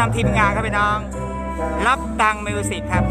นำทีมงานครับพี่น้อง รับตังมิวสิกครับ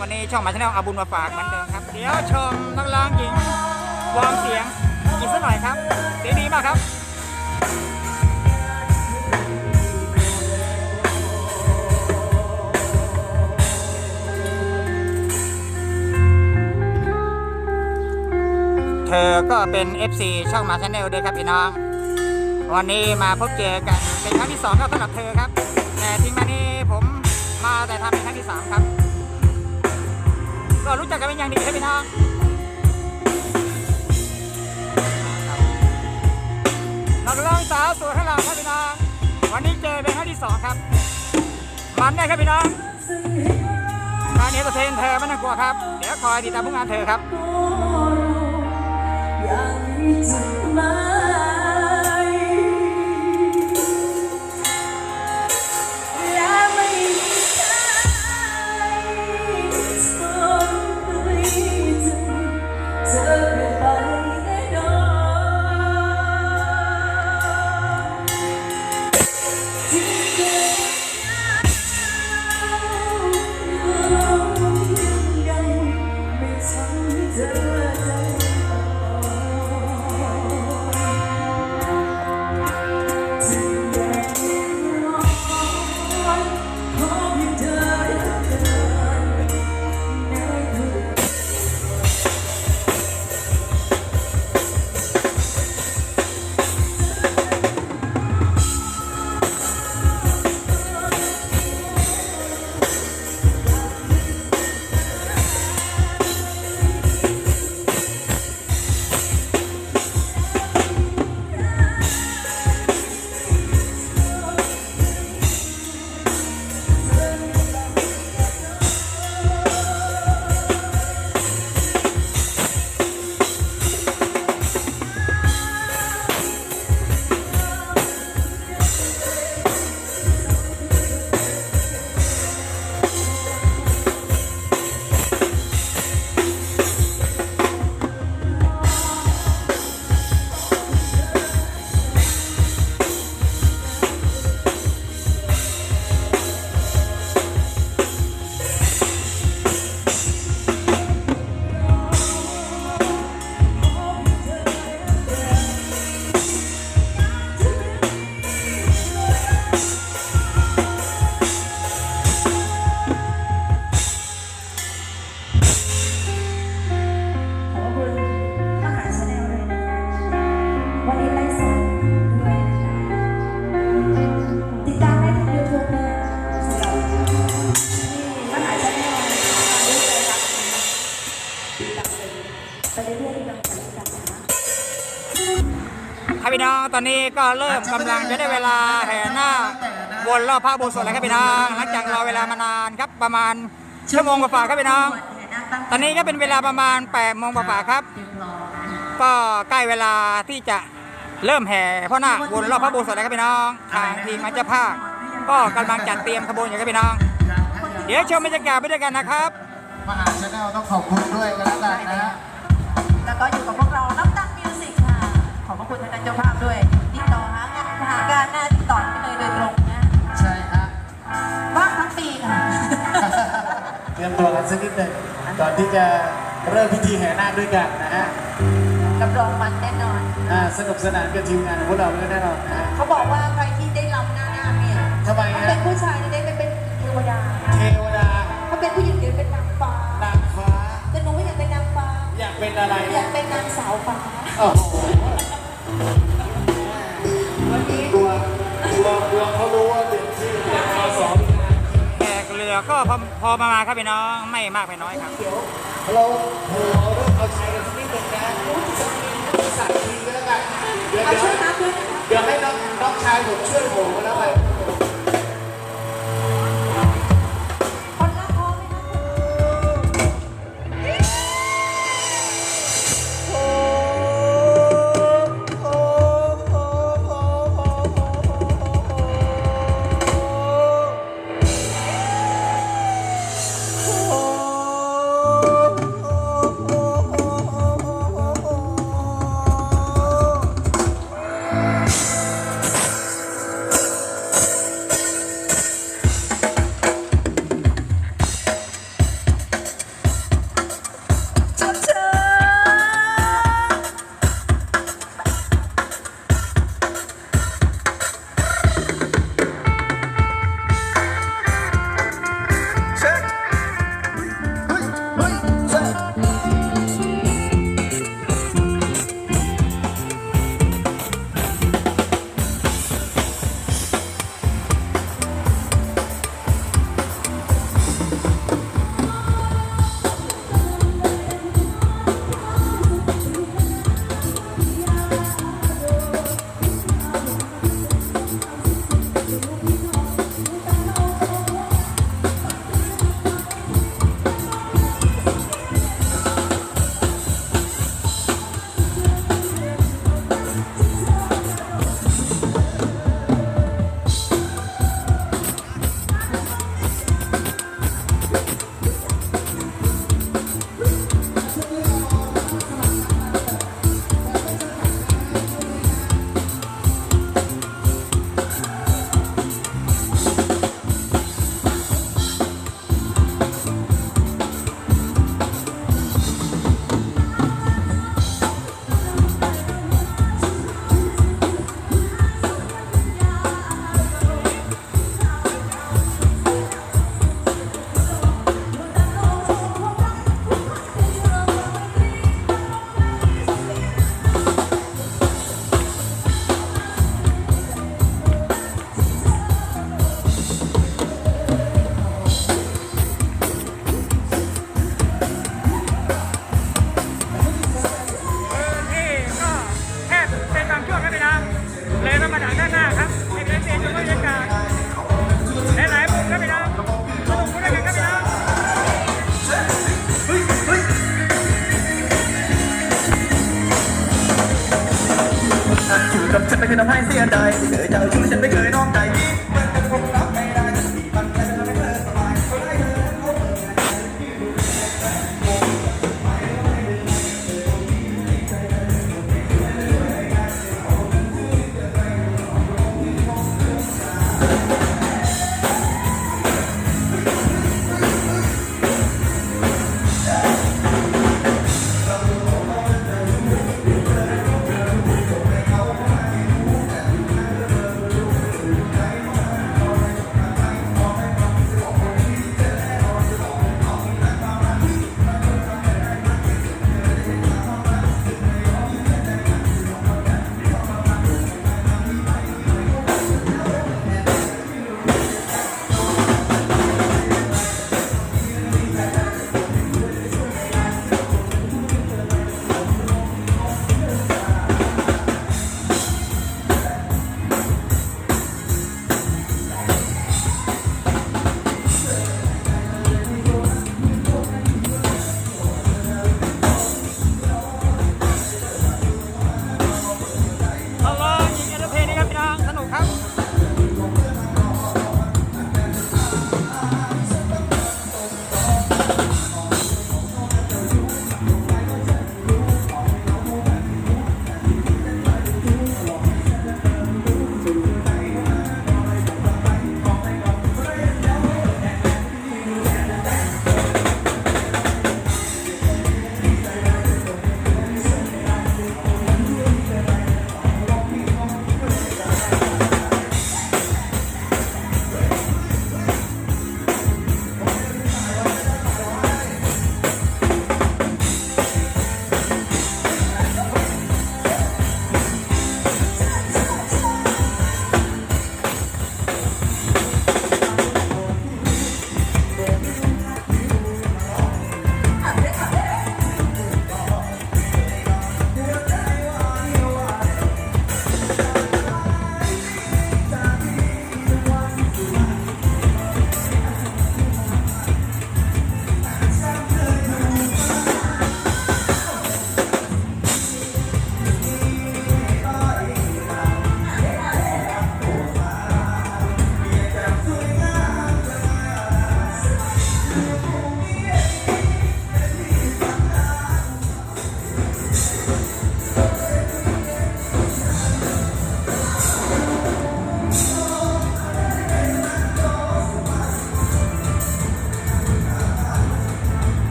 วันนะครับวันนี้ช่องมาชแนลอาบุญมาฝากเหมือนเดิมครับ เดี๋ยวชมนักร้องหญิงวอร์มเสียงอีกสักหน่อยครับเสียงดีมากครับเธอก็เป็น FC ช่องมาชาแนลด้วยครับพี่น้อง วันนี้มาพบเจอกันเป็นครั้งที่สองครับสำหรับเธอครับ แต่ทีมานี้ผมมาแต่ทำเป็นครั้งที่สามครับ ก็รู้จักกันเป็นอย่างดีครับพี่น้องนักร้องสาวสวยของเราครับพี่น้องวันนี้เจอเป็นครั้งที่สองครับ มันได้ครับพี่น้องการนี้ตัวเทนเธอไม่ต้องกลัวครับ เดี๋ยวคอยติดตามผลงานเธอครับ น้องตอนนี้ก็เริ่มกำลังจะได้เวลาแห่หน้าวนรอบพระอุโบสถแล้วครับพี่น้องหลังจากรอเวลามานานครับประมาณชั่วโมงกว่าๆครับพี่น้อง ตอนนี้ก็เป็นเวลาประมาณ8โมงกว่าๆครับ ก็ใกล้เวลาที่จะเริ่มแห่พ่อนาควนรอบพระอุโบสถแล้วครับพี่น้องทางทีมมันเจะภาคก็กำลังจัดเตรียมขบวนอยู่ครับพี่น้อง เดี๋ยวชมบรรยากาศไปด้วยกันนะครับมหาชาแนลต้องขอบคุณด้วยกันแล้วกันนะฮะแล้วก็อยู่กับพวกเราน้ำตังมิวสิกค่ะ ขอบพระคุณทางการเจ้าภาพด้วย การหน้าติดต่อไปเลยโดยตรงนะใช่ฮะว่างทั้งปีค่ะ เตรียมตัวกันสักนิดหนึ่งก่อนที่จะเริ่มพิธีแห่นาคด้วยกันนะฮะกับรองมันแน่นอน อ่าสนุกสนานกับทีมงานของพวกเราด้วยแน่นอนนะฮะเขาบอกว่าใครที่ได้ลำหน้าหน้าเนี่ยทำไมถ้าฮะเป็นผู้ชายจะได้ไปเป็นเทวดา เทวดาถ้าเป็นผู้หญิงจะเป็นนางฟ้านางฟ้าแต่หนูไม่อยากเป็นนางฟ้า อยากเป็นอะไร อยากเป็นนางสาวฟ้าโอ้โห ขกเรือก็พอพอมามาครับพี่น้องไม่มากไม่น้อยครับเราเราเริ่มเอาใจกันนิดนึงนะสัตว์ทีแล้วกันเดี๋ยวให้น้องน้องชายผมช่วยผมก็แล้วไป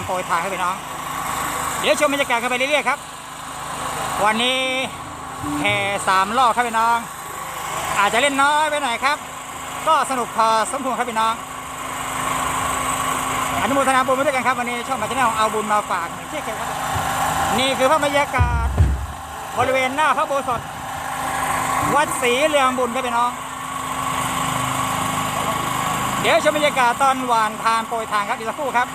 านทางโปรยทางครับพี่น้อง เดี๋ยวชมบรรยากาศกันไปเรื่อยๆครับ วันนี้แห่สามรอบครับพี่น้อง อาจจะเล่นน้อยไปหน่อยครับ ก็สนุกพอสมควรครับพี่น้องอนุโมทนาบุญไปด้วยกันครับวันนี้ช่องมาชแนลเอาบุญมาฝากเหมือนเช่นเคยครับ นี่คือภาพบรรยากาศบริเวณหน้าพระโบสถวัดศรีเรืองบุญครับพี่น้อง เดี๋ยวชมบรรยากาศตอนหวานทานโปรยทางครับอีกสักครู่ครับ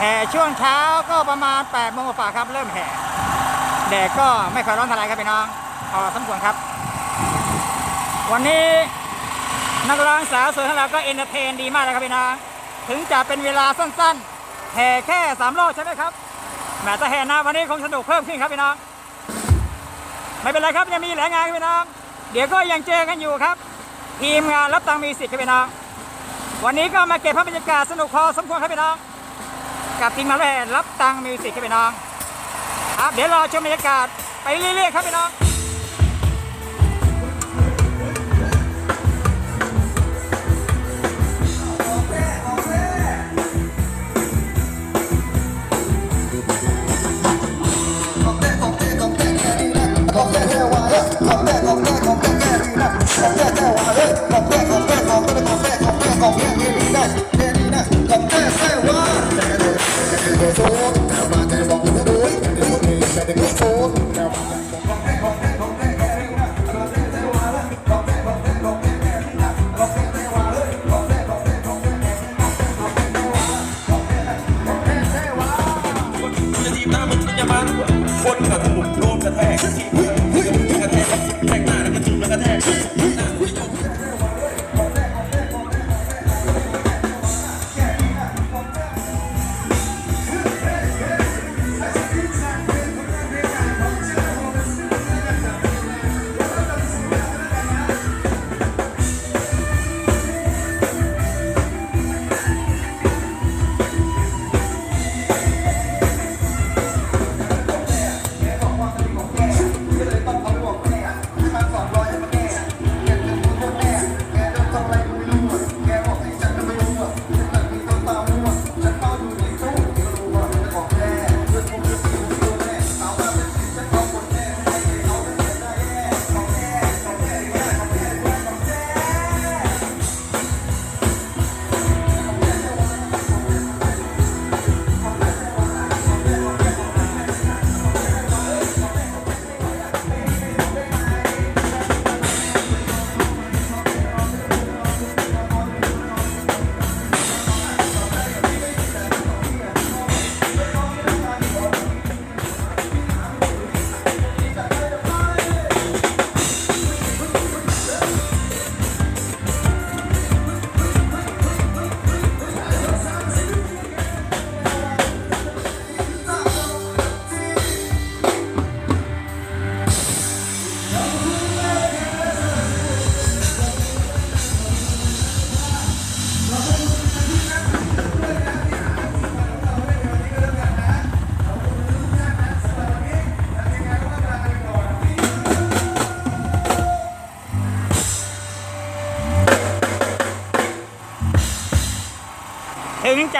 แห่ช่วงเช้าก็ประมาณ8โมงกว่าครับ เริ่มแห่แดดก็ไม่ค่อยร้อนเท่าไหรครับพี่น้องพอสมควรครับ วันนี้นักร้องสาวสวยของเราก็เอนเตอร์เทนดีมากเลยครับพี่น้องถึงจะเป็นเวลาสั้นๆแห่แค่สามรอบใช่ไหมครับแหมแต่แห่นะวันนี้คงสนุกเพิ่มขึ้นครับพี่น้องไม่เป็นไรครับยังมีหลายงานครับพี่น้องเดี๋ยวก็ยังเจอกันอยู่ครับ ทีมงานรับตังมีสิทธิ์ครับพี่น้องวันนี้ก็มาเก็บภาพบรรยากาศสนุกพอสมควรครับพี่น้อง กับทีมงานแรกรับตังมิวสิกครับพี่น้องครับเดี๋ยวรอชมบรรยากาศไปเรื่อยๆครับพี่น้อง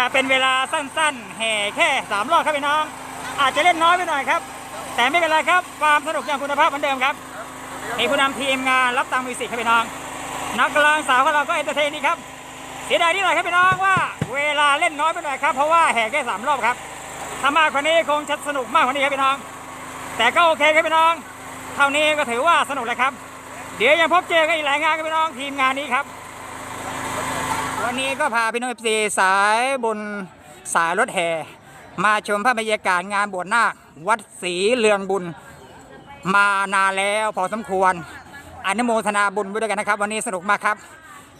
จะเป็นเวลาสั้นๆ แห่แค่สามรอบครับพี่น้อง อาจจะเล่นน้อยไปหน่อยครับ แต่ไม่เป็นไรครับ ความสนุกอย่างคุณภาพเหมือนเดิมครับมีผู้นำทีมงานรับตังมิวสิกครับพี่น้อง นักร้องสาวของเราก็เอนเตอร์เทนดีครับ เสียดายนิดหน่อยครับพี่น้องว่า เวลาเล่นน้อยไปหน่อยครับ เพราะว่าแห่แค่สามรอบครับถ้ามากกว่านี้คงจะสนุกมากกว่านี้ครับพี่น้อง แต่ก็โอเคครับพี่น้อง เท่านี้ก็ถือว่าสนุกแล้วครับ เดี๋ยวยังพบเจอกันอีกหลายงานครับพี่น้องทีมงานนี้ครับ วันนี้ก็พาพี่น้องเอฟซีสายบนสายรถแห่มาชมภาพบรรยากาศงานบวชนาควัดศรีเรืองบุญ มานานแล้วพอสมควรอนุโมทนาบุญไปด้วยกันนะครับ วันนี้สนุกมากครับ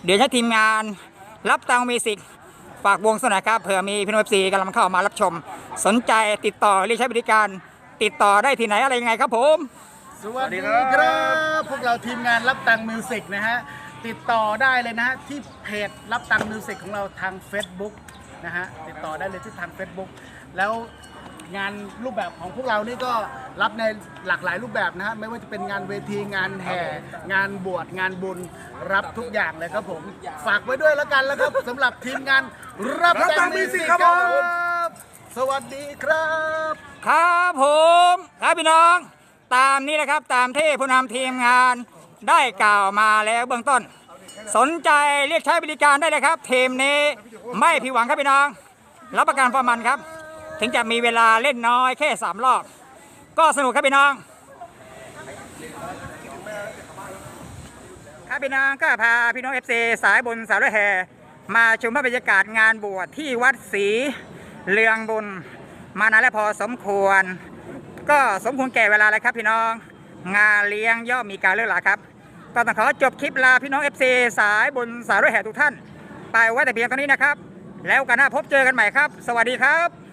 เดี๋ยวใช้ทีมงานรับตังมีสิกฝากวงสนอยครับเผื่อมีพี่น้องเอฟซีกำลังเข้ามารับชม สนใจติดต่อเรียกใช้บริการ ติดต่อได้ที่ไหนอะไรยังไงครับผม สวัสดีครับ พวกเราทีมงานรับตังมิวสิกนะฮะ ติดต่อได้เลยนะฮะที่เพจรับตังมิวสิกของเราทาง Facebook นะฮะติดต่อได้เลยที่ทาง Facebook แล้วงานรูปแบบของพวกเรานี่ก็รับในหลากหลายรูปแบบนะฮะไม่ว่าจะเป็นงานเวทีงานแห่ งานบวชงานบุญรับทุกอย่างเลยครับผม ฝากไว้ด้วยแล้วกันแล้วครับสำหรับทีมงานรับรับแต่แต่งงมิมิววสิสิกกคครัรับบผมสวัสดีครับ ครับผม ครับพี่น้อง ตามนี้นะครับ ตามที่ผู้นำทีมงาน ได้กล่าวมาแล้วเบื้องต้น สนใจเรียกใช้บริการได้เลยครับ ทีมนี้ไม่ผิดหวังครับพี่น้อง รับประกันความมันครับ ถึงจะมีเวลาเล่นน้อยแค่สามรอบ ก็สนุกครับพี่น้อง ครับพี่น้องก็พาพี่น้องเอฟซีสายบุญสายรถแห่มาชมภาพบรรยากาศงานบวชที่วัดศรีเลืองบุญมานานและพอสมควร ก็สมควรแก่เวลาแล้วครับพี่น้อง งานเลี้ยงย่อมมีการเลิกลาครับ ก็ต้องขอจบคลิปลาพี่น้อง FC สายบนสายรถแห่ทุกท่าน ไปไว้แต่เพียงเท่านี้นะครับ แล้วกันหน้าพบเจอกันใหม่ครับ สวัสดีครับ